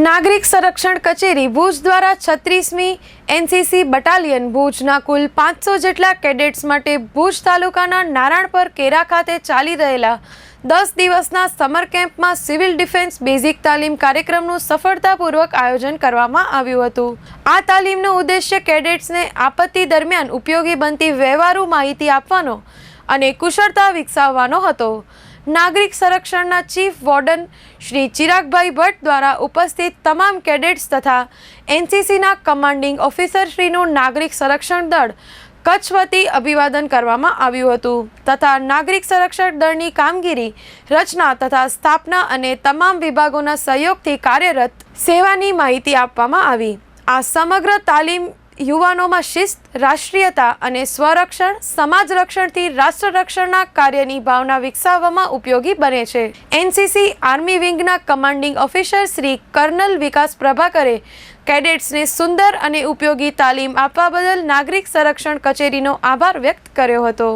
નાગરિક સંરક્ષણ કચેરી ભુજ દ્વારા છત્રીસમી એનસીસી બટાલિયન ભુજના કુલ પાંચસો જેટલા કેડેટ્સ માટે ભુજ તાલુકાના નારાયણપર કેરા ખાતે ચાલી રહેલા દસ દિવસના સમર કેમ્પમાં સિવિલ ડિફેન્સ બેઝિક તાલીમ કાર્યક્રમનું સફળતાપૂર્વક આયોજન કરવામાં આવ્યું હતું. આ તાલીમનો ઉદ્દેશ્ય કેડેટ્સને આપત્તિ દરમિયાન ઉપયોગી બનતી વ્યવહારુ માહિતી આપવાનો અને કુશળતા વિકસાવવાનો હતો. નાગરિક સંરક્ષણના ચીફ વોર્ડન શ્રી ચિરાગભાઈ ભટ્ટ દ્વારા ઉપસ્થિત તમામ કેડેટ્સ તથા એનસીસીના કમાન્ડિંગ ઓફિસરશ્રીનું નાગરિક સંરક્ષણ દળ કચ્છ વતી અભિવાદન કરવામાં આવ્યું હતું તથા નાગરિક સંરક્ષણ દળની કામગીરી, રચના તથા સ્થાપના અને તમામ વિભાગોના સહયોગથી કાર્યરત સેવાની માહિતી આપવામાં આવી. આ સમગ્ર તાલીમ યુવાનોમાં શિસ્ત, રાષ્ટ્રીયતા અને સ્વરક્ષણ સમાજ રક્ષણથી રાષ્ટ્ર રક્ષણના કાર્યની ભાવના વિકસાવવામાં ઉપયોગી બને છે. NCC army વિંગના commanding officer Shri colonel Vikas પ્રભાકરે કેડેટ્સને સુંદર અને ઉપયોગી તાલીમ આપવા બદલ નાગરિક સંરક્ષણ કચેરીનો આભાર વ્યક્ત કર્યો હતો.